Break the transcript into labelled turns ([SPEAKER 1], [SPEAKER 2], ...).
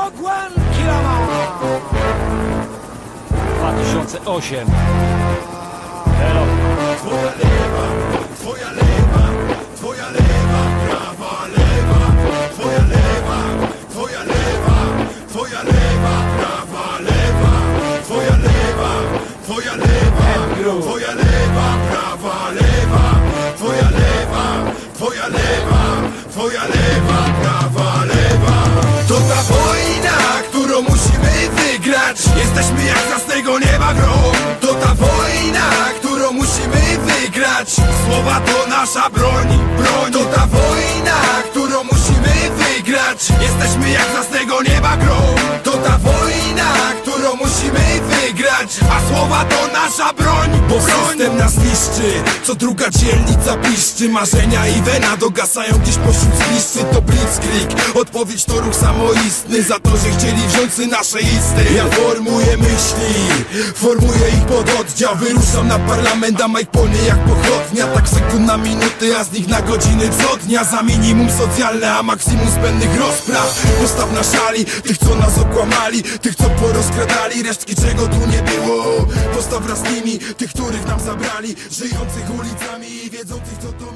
[SPEAKER 1] Wogwan Kilama!
[SPEAKER 2] 2008 Elo
[SPEAKER 3] Twoja lewa, twoja lewa, twoja lewa, prawa lewa, twoja lewa, twoja lewa, twoja lewa, prawa lewa, twoja lewa, twoja lewa, twoja lewa, prawa lewa, twoja lewa, twoja lewa, twoja lewa, prawa wygrać. Jesteśmy jak z jasnego nieba grom. To ta wojna, którą musimy wygrać. Słowa to nasza broń, broń. To ta wojna, którą musimy wygrać. Jesteśmy jak z jasnego nieba grom. To ta wojna, którą musimy wygrać. A słowa to nasza broń, bo system nas niszczy. Co druga dzielnica piszczy. Marzenia i wena dogasają gdzieś pośród zgliszczy. Odpowiedź to ruch samoistny. Za to, że chcieli wziąć nasze isty. Ja formuję myśli, formuję ich pod oddział. Wyruszam na parlament, a Mike polny jak pochodnia. Tak sekund na minuty, a z nich na godziny co dnia. Za minimum socjalne, a maksimum zbędnych rozpraw. Postaw na szali tych, co nas okłamali, tych, co porozkradali, resztki czego tu nie było. Postaw wraz z nimi tych, których nam zabrali, żyjących ulicami i wiedzących, co to.